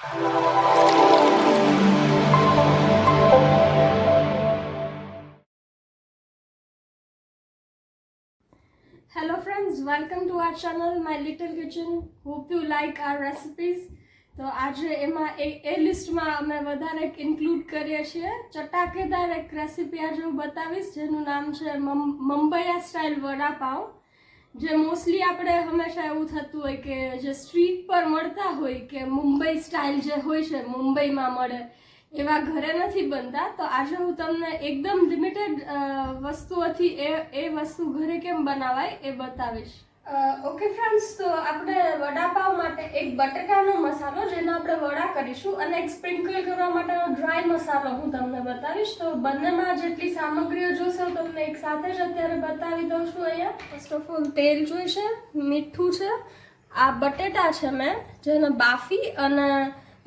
Hello friends, welcome to our channel My Little Kitchen. Hope you like our recipes. તો આજે એમાં એ લિસ્ટમાં અમે વધારે ઇન્ક્લુડ કરીએ છીએ ચટાકેદાર એક રેસીપી આજે હું બતાવીશ જેનું નામ છે મમ- સ્ટાઇલ વડાપાવ જે મોસ્ટલી આપણે હંમેશા એવું થતું હોય કે જે સ્ટ્રીટ પર મળતા હોય કે મુંબઈ સ્ટાઇલ જે હોય છે, મુંબઈમાં મળે, એવા ઘરે નથી બનતા. તો આજે હું તમને એકદમ લિમિટેડ વસ્તુઓથી એ એ વસ્તુ ઘરે કેમ બનાવાય એ બતાવીશ. ઓકે ફ્રેન્ડ્સ તો આપણે વડાપાવ માટે એક બટાકાનો મસાલો, જેનો આપણે વડા કરીશું અને એક સ્પ્રિંકલ કરવા માટેનો ડ્રાય મસાલો હું તમને બતાવીશ. તો બંનેમાં જેટલી સામગ્રીઓ જોશે હું તમને એક સાથે જ અત્યારે બતાવી દઉં છું અહીંયા. ફર્સ્ટ ઓફ ઓલ તેલ જોઈશે, મીઠું છે, આ બટેટા છે મેં, જેને બાફી અને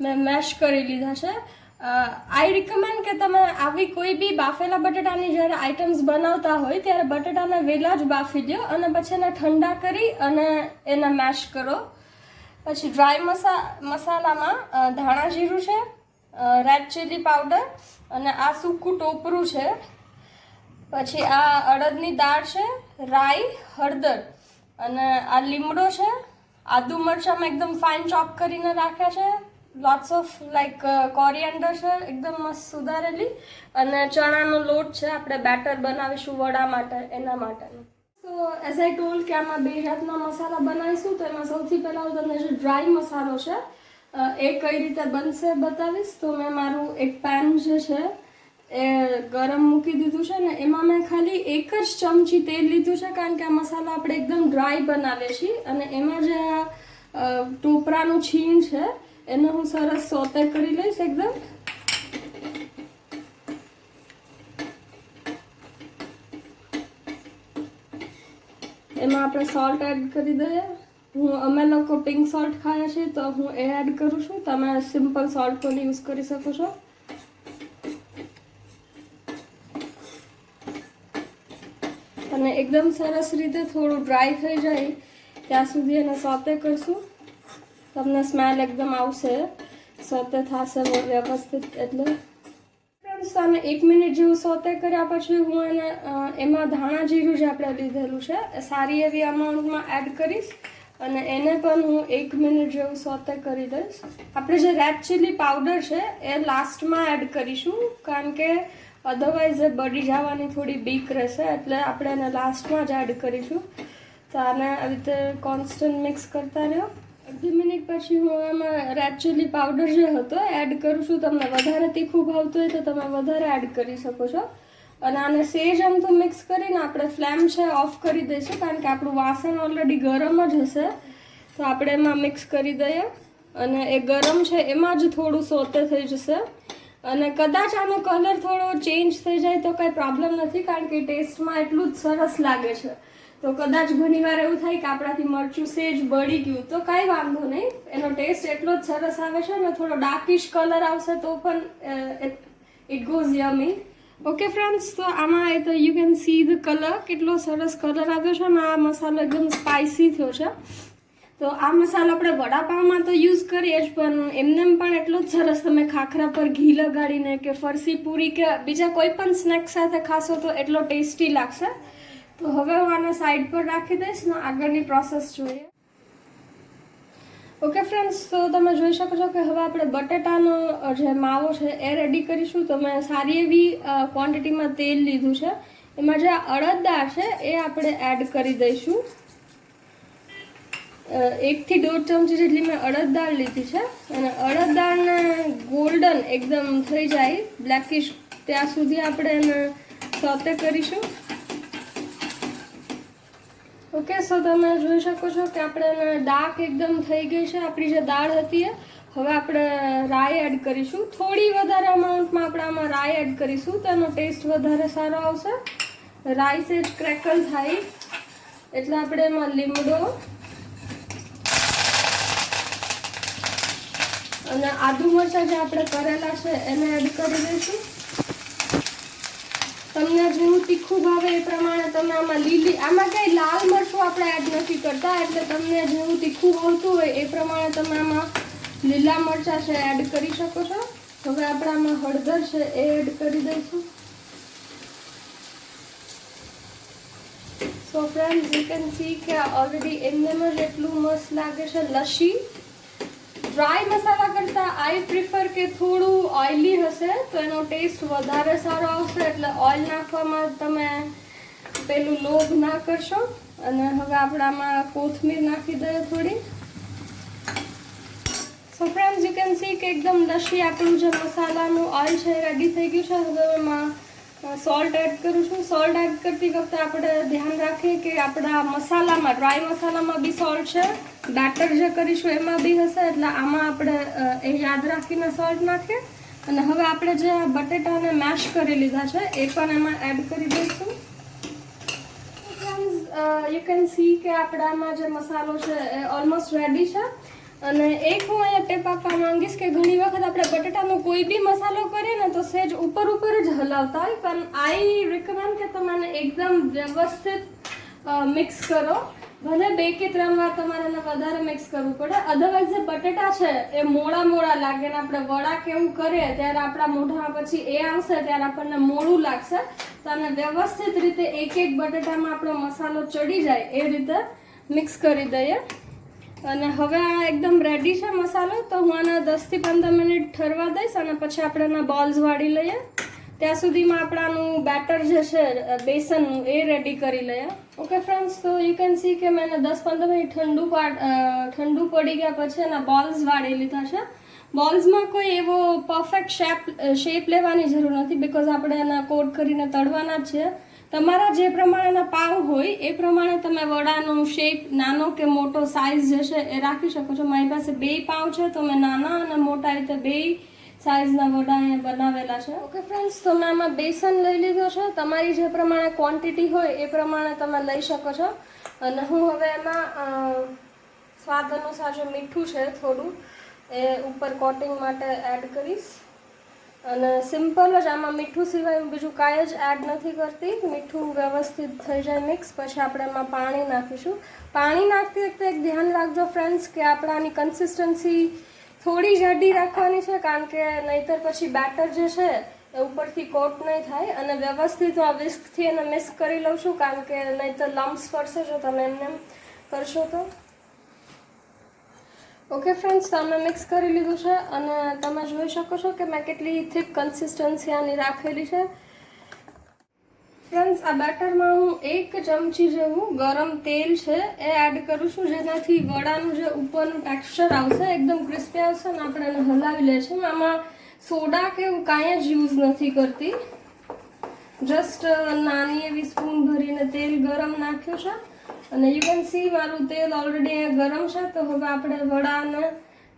મેં મેશ કરી લીધા છે. આઈ રિકમેન્ડ કે તમે આવી કોઈ બી બાફેલા બટેટાની જ્યારે આઇટમ્સ બનાવતા હોય, ત્યારે બટેટાને વહેલા જ બાફી દો અને પછી એને ઠંડા કરી અને એને મેશ કરો. પછી ડ્રાય મસા, મસાલામાં ધાણા જીરું છે રેડ ચીલી પાવડર અને આ સૂકું ટોપરું છે. પછી આ અડદની દાળ છે, રાઈ, હળદર અને આ લીમડો છે. આદુ મરચાં મેં એકદમ ફાઇન ચોપ કરીને રાખ્યા છે. લોટ્સ ઓફ લાઈક કોરિયન્ડર છે, એકદમ મસ્ત સુધારેલી. અને ચણાનો લોટ છે, આપણે બેટર બનાવીશું વડા માટે, એના માટેનું. તો એઝ આઈ ટોલ કે આમાં બે જાતના મસાલા બનાવીશું, તો એમાં સૌથી પહેલાં હું તમને જે ડ્રાય મસાલો છે એ કઈ રીતે બનશે બતાવીશ. તો મેં મારું એક પેન જે છે, એ ગરમ મૂકી દીધું છે ને, એમાં મેં ખાલી એક જ ચમચી તેલ લીધું છે, કારણ કે આ મસાલો આપણે એકદમ ડ્રાય બનાવીએ છીએ. અને એમાં જે આ ટોપરાનું છીણ છે એને હું સરસ સોતે કરી લઈશ એકદમ. એમાં આપણે સોલ્ટ એડ કરી દઈએ. હું, અમે લોકો પિંક સોલ્ટ ખાઈએ છીએ તો હું એ એડ કરું છું. તમે સિમ્પલ સોલ્ટ પણ યુઝ કરી શકો છો. અને એકદમ સરસ રીતે થોડું ડ્રાય થઈ જાય, ત્યાં સુધી એને સોતે કરશું. તમને સ્મેલ એકદમ આવશે. સોતે થશે વ્યવસ્થિત એટલે. તમે એક મિનિટ જેવું સોતે કર્યા પછી હું એને એમાં ધાણા જીરું જે આપણે લીધેલું છે. એ સારી એવી અમાઉન્ટમાં એડ કરીશ અને એને પણ હું એક મિનિટ જેવું સોતે કરી દઈશ. આપણે જે રેડ ચીલી પાવડર છે, એ લાસ્ટમાં એડ કરીશું. કારણ કે અધરવાઇઝ એ બળી જવાની થોડી બીક રહેશે, એટલે આપણે એને લાસ્ટમાં જ એડ કરીશું. તો આને આવી રીતે કોન્સ્ટન્ટ મિક્સ કરતા રહ્યો. અડધી મિનિટ પછી હું એમાં રેડ ચીલી પાવડર જે હતો એડ કરું છું તમને. વધારે તીખું ભાવતું હોય તો તમે વધારે એડ કરી શકો છો. અને આને સેજ આમ તો મિક્સ કરીને આપણે ફ્લેમ છે ઓફ કરી દઈશું, કારણ કે આપણું વાસણ ઓલરેડી ગરમ જ હશે. તો આપણે એમાં મિક્સ કરી દઈએ. અને એ ગરમ છે, એમાં જ થોડું સોતે થઈ જશે. અને કદાચ આનો કલર થોડો ચેન્જ થઈ જાય તો કંઈ પ્રોબ્લેમ નથી, કારણ કે ટેસ્ટમાં એટલું જ સરસ લાગે છે. તો કદાચ ઘણીવાર એવું થાય કે આપણાથી મરચું સેજ બળી ગયું. તો કાંઈ વાંધો નહીં. એનો ટેસ્ટ એટલો જ સરસ આવે છે ને, થોડો ડાર્કિશ કલર આવશે તો પણ it goes yummy okay friends તો આમાં એ તો you can see the colour કેટલો સરસ કલર આવ્યો છે અને આ મસાલો એકદમ સ્પાઇસી થયો છે. તો આ મસાલો આપણે વડાપાવમાં તો યુઝ કરીએ જ, પણ એમને પણ એટલો જ સરસ તમે ખાખરા પર ઘી લગાડીને કે ફરસી પૂરી કે બીજા કોઈ પણ સ્નેક સાથે ખાશો તો એટલો ટેસ્ટી લાગશે. તો હવે હું આને સાઈડ પર રાખી દઈશ ને આગળની પ્રોસેસ જોઈએ. ઓકે ફ્રેન્ડ્સ તો તમે જોઈ શકો છો કે હવે આપણે બટેટાનો જે માવો છે એ રેડી કરીશું. તો મેં સારી એવી ક્વોન્ટિટીમાં તેલ લીધું છે. એમાં જે અડદદાળ છે એ આપણે એડ કરી દઈશું. એકથી દોઢ ચમચી જેટલી મેં અડદ દાળ લીધી છે. અને અડદ દાળને ગોલ્ડન એકદમ થઈ જાય બ્લેકિશ ત્યાં સુધી આપણે એને સોતે કરીશું. ઓકે, સો તમે જોઈ શકો છો કે આપણે ડાર્ક એકદમ થઈ ગઈ છે. આપણી જે દાળ હતી એ, હવે આપણે રાઈ એડ કરીશું. થોડી વધારે અમાઉન્ટમાં આપણે આમાં રાય એડ કરીશું તો એનો ટેસ્ટ વધારે સારો આવશે. રાઈસ એ ક્રેકલ થાય. એટલે આપણે એમાં લીમડો અને આદુ મરચાં જે આપણે કરેલા છે, એને એડ કરી દઈશું. તમને જેવું તીખું ભાવે એ પ્રમાણે તમે આમાં લીલી આમાં કંઈ લાલ મરચું આપણે એડ નથી કરતા, એટલે તમને જેવું તીખું ભાવતું હોય એ પ્રમાણે તમે આમાં લીલા મરચાં છે એડ કરી શકો છો. હવે આપણે આમાં હળદર છે એ એડ કરી દઈશું. So friend you can see કે ઓલરેડી એમનેમ જ એટલું મસ્ત લાગે છે લસ્સી. ડ્રાય મસાલા કરતાં આઈ પ્રિફર કે થોડું ઓઇલી હશે, તો એનો ટેસ્ટ વધારે સારો આવશે. એટલે ઓઇલ નાખવામાં તમે પેલું લોભ ના કરશો. અને હવે આપણે આમાં કોથમીર નાખી દઈએ થોડી. So friends you can see કે એકદમ લસ્સી આપણું જે મસાલાનું ઓઇલ છે રેડી થઈ ગયું છે. હવે એમાં સોલ્ટ એડ કરું છું. સોલ્ટ એડ કરતી વખતે આપણે ધ્યાન રાખીએ કે આપણા મસાલામાં ડ્રાય મસાલામાં બી સોલ્ટ છે. બેટર જે કરીશું એમાં બી હશે. એટલે આમાં આપણે એ યાદ રાખીને સોલ્ટ નાખીએ. અને હવે આપણે જે આ બટેટાને મેશ કરી લીધા છે, એ પણ એમાં એડ કરી દઈશું. યુ કેન સી કે આપણામાં જે મસાલો છે, એ ઓલમોસ્ટ રેડી છે. અને એક હું અહીંયા ટેપ આપવા માંગીશ કે ઘણી વખત આપણે બટેટાનો કોઈ બી મસાલો કરીએ ને તો સહેજ ઉપર ઉપર જ હલાવતા હોય, પણ આઈ રિકમેન્ડ કે તમારે એકદમ વ્યવસ્થિત મિક્સ કરો. ભલે બે કે ત્રણ વાર તમારે એને વધારે મિક્સ કરવું પડે. અધરવાઇઝ જે બટેટા છે, એ મોડા મોડા લાગે ને આપણે વડા કેવું કરીએ, ત્યારે આપણા મોઢામાં પછી એ આવશે, ત્યારે આપણને મોડું લાગશે. તો આને વ્યવસ્થિત રીતે એક એક બટેટામાં આપણો મસાલો ચડી જાય, એ રીતે મિક્સ કરી દઈએ. અને હવે આ એકદમ રેડી છે મસાલો, તો હું આના દસથી પંદર મિનિટ ઠરવા દઈશ અને પછી આપણે એના બોલ્સ વાળી લઈએ. ત્યાં સુધીમાં આપણાનું બેટર જે છે બેસનનું એ રેડી કરી લઈએ. ઓકે ફ્રેન્ડ્સ તો યુ કેન સી કે મેં એને દસ પંદર મિનિટ ઠંડુ ઠંડુ પડી ગયા પછી એના બોલ્સ વાળી લીધા છે. બોલ્સમાં કોઈ એવો પરફેક્ટ શેપ શેપ લેવાની જરૂર નથી બિકોઝ આપણે એના કોટ કરીને તળવાના જ છીએ. તમારા જે પ્રમાણેના પાવ હોય, એ પ્રમાણે તમે વડાનો શેપ નાનો કે મોટો સાઇઝ જે છે એ રાખી શકો છો. મારી પાસે બે પાવ છે, તો મેં નાના અને મોટા રીતે બે સાઇઝના વડા અહીંયા બનાવેલા છે. ઓકે ફ્રેન્ડ્સ તો મેં આમાં બેસન લઈ લીધો છે. તમારી જે પ્રમાણે ક્વોન્ટિટી હોય, એ પ્રમાણે તમે લઈ શકો છો. અને હું હવે એમાં સ્વાદ અનુસાર જે મીઠું છે, થોડું, એ ઉપર કોટિંગ માટે એડ કરીશ. અને સિમ્પલ જ આમાં મીઠું સિવાય હું બીજું કાંઈ જ એડ નથી કરતી. મીઠું વ્યવસ્થિત થઈ જાય મિક્સ પછી આપણે એમાં પાણી નાખીશું. પાણી નાખતી વખતે એક ધ્યાન રાખજો ફ્રેન્ડ્સ કે આપણે આની કન્સિસ્ટન્સી થોડી જાડી રાખવાની છે, કારણ કે નહીતર પછી બેટર જે છે એ ઉપરથી કોટ નહીં થાય અને વ્યવસ્થિત હું આ વિસ્કથી એને મિક્સ કરી લઉં છું, કારણ કે નહીતર લમ્સ પડશે જો તમે એમને એમ કરશો તો. ઓકે ફ્રેન્ડ્સ તમે મિક્સ કરી લીધું છે અને તમે જોઈ શકો છો કે મેં કેટલી થીક કન્સિસ્ટન્સી આની રાખેલી છે. ફ્રેન્ડ્સ આ બેટરમાં હું એક ચમચી જેવું ગરમ તેલ છે એ એડ કરું છું, જેનાથી વડાનું જે ઉપરનું ટેક્સચર આવશે એકદમ ક્રિસ્પી આવશે અને આપણે એને હલાવી લઈશું આમાં સોડા કે એવું કાંઈ જ યુઝ નથી કરતી. જસ્ટ નાની એવી સ્પૂન ભરીને તેલ ગરમ નાખ્યું છે. અને યુ કેન સી મારું તેલ ઓલરેડી અહીંયા ગરમ છે, તો હવે આપણે વડાને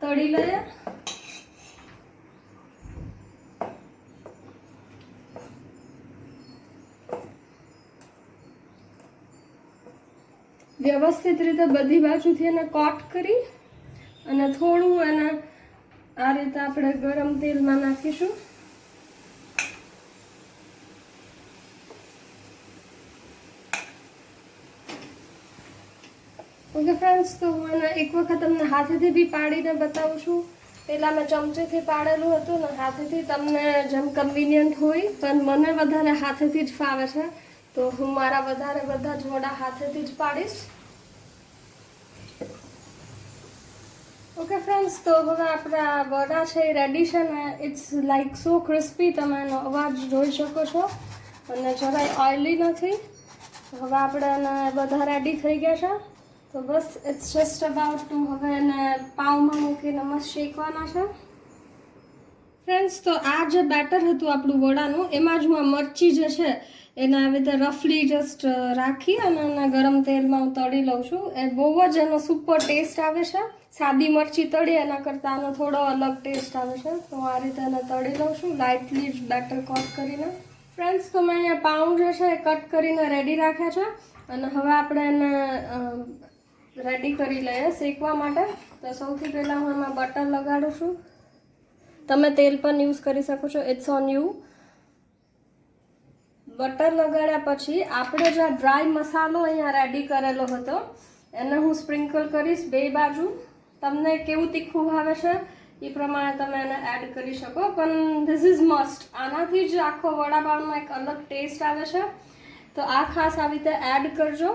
તળી લઈએ. વ્યવસ્થિત રીતે બધી બાજુથી એને કોટ કરી અને થોડું એને આ રીતે આપણે ગરમ તેલમાં નાખીશું. ઓકે ફ્રેન્ડ્સ તો હું એને એક વખત તમને હાથેથી બી પાડીને બતાવું છું. પહેલાં મેં ચમચેથી પાડેલું હતું ને હાથેથી તમને જેમ કન્વિનિયન્ટ હોય, પણ મને વધારે હાથેથી જ ફાવે છે. તો હું મારા વધારે બધા વડા હાથેથી જ પાડીશ. ઓકે ફ્રેન્ડ્સ તો હવે આપણા વડા છે એ રેડી છે ને ઇટ્સ લાઈક સો ક્રિસ્પી તમે એનો અવાજ જોઈ શકો છો. અને જરાય ઓઇલી નથી. હવે આપણે બધા રેડી થઈ ગયા છે. તો બસ ઇટ્સ જસ્ટ અબાઉટ ટુ હવે એને પાઉમાં મૂકીને મસ્ત શેકવાના છે. ફ્રેન્ડ્સ તો આ જે બેટર હતું આપણું વડાનું, એમાં જ હું આ મરચી જે છે, એને આવી રીતે રફલી જસ્ટ રાખી અને એના ગરમ તેલમાં હું તળી લઉં છું. એ બહુ જ એનો સુપર ટેસ્ટ આવે છે. સાદી મરચી તળી એના કરતાં આનો થોડો અલગ ટેસ્ટ આવે છે. તો આ રીતે એને તળી લઉં છું લાઇટલી જ બેટર કટ કરીને. ફ્રેન્ડ્સ તો મેં અહીંયા પાઉં જે છે એ કટ કરીને રેડી રાખ્યા છે. અને હવે આપણે એને રેડી કરી લઈએ શેકવા માટે. તો સૌથી પહેલાં હું એમાં બટર લગાડું છું. તમે તેલ પણ યુઝ કરી શકો છો. ઇટ્સ ઓન યુ બટર લગાડ્યા પછી આપણે જે ડ્રાય મસાલો અહીંયા રેડી કરેલો હતો, એને હું સ્પ્રિંકલ કરીશ બે બાજુ. તમને કેવું તીખું ભાવે છે એ પ્રમાણે તમે એને એડ કરી શકો. પણ ધીસ ઇઝ મસ્ટ આનાથી જ આખો વડાપાઉંમાં એક અલગ ટેસ્ટ આવે છે. તો આ ખાસ આવી રીતે એડ કરજો.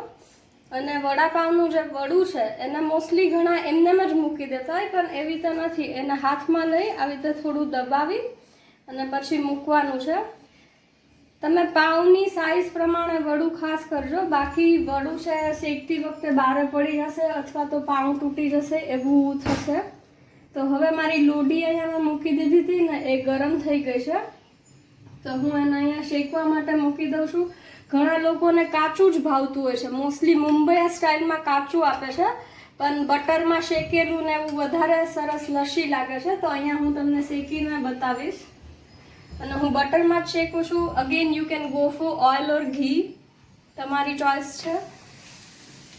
અને વડાપાવનું જે વડું છે, એને મોસ્ટલી ઘણા એમનેમ જ મૂકી દેતા હોય, પણ એવી રીતે નથી. એને હાથમાં લઈ આવી રીતે થોડું દબાવી અને પછી મૂકવાનું છે. તમે પાઉની સાઇઝ પ્રમાણે વડું ખાસ કરજો. બાકી વડું છે, શેકતી વખતે બહાર પડી જશે અથવા તો પાઉં તૂટી જશે એવું થશે. તો હવે મારી લોડી અહીંયા મેં મૂકી દીધી હતી ને એ ગરમ થઈ ગઈ છે. તો હું એને અહીંયા શેકવા માટે મૂકી દઉં છું. ઘણા લોકોને કાચું જ ભાવતું હોય છે. મોસ્ટલી મુંબઈ સ્ટાઇલમાં કાચું આપે છે, પણ બટરમાં શેકેલું ને એવું વધારે સરસ લસ્સી લાગે છે, તો અહીંયા હું તમને શેકીને બતાવીશ. અને હું બટરમાં જ શેકું છું. Again you can go for oil or ghee તમારી ચોઇસ છે.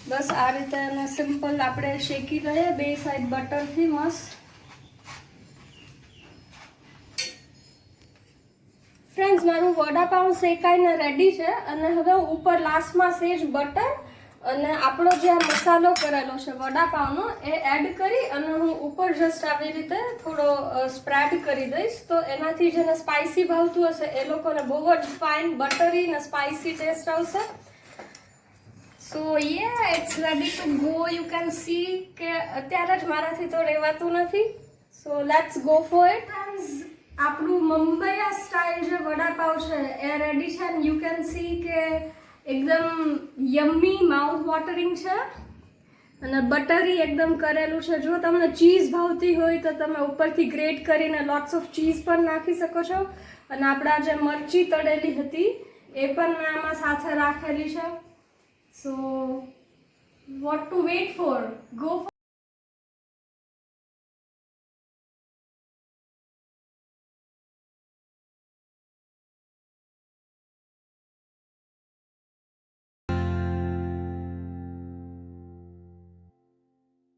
બસ આ રીતે સિમ્પલ આપણે શેકી લઈએ. બે સાઈડ બટરથી મસ્ત. ફ્રેન્ડ્સ મારું વડાપાઉં શેકાઈને રેડી છે અને હવે ઉપર લાસ્ટમાં સેજ બટર અને આપણો જે આ મસાલો કરેલો છે વડાપાઉંનો એ એડ કરી અને હું ઉપર જસ્ટ આવી રીતે થોડો સ્પ્રેડ કરી દઈશ. તો એનાથી જેને સ્પાઇસી ભાવતું હશે એ લોકોને બહુ જ ફાઇન બટરી ને સ્પાઇસી ટેસ્ટ આવશે. So yeah it's ready to go you can see કે અત્યારે જ મારાથી તો રહેવાતું નથી. So let's go for it આપણું મુંબઈયા સ્ટાઇલ જે વડાપાવ છે, એ રેડી છે યુ કેન સી કે એકદમ યમ્મી માઉથ વોટરિંગ છે. અને બટરી એકદમ કરેલું છે. જો તમને ચીઝ ભાવતી હોય તો તમે ઉપરથી ગ્રેટ કરીને લોટ્સ ઓફ ચીઝ પણ નાખી શકો છો. અને આપણા જે મરચી તળેલી હતી, એ પણ મેં આમાં સાથે રાખેલી છે. So what to wait for go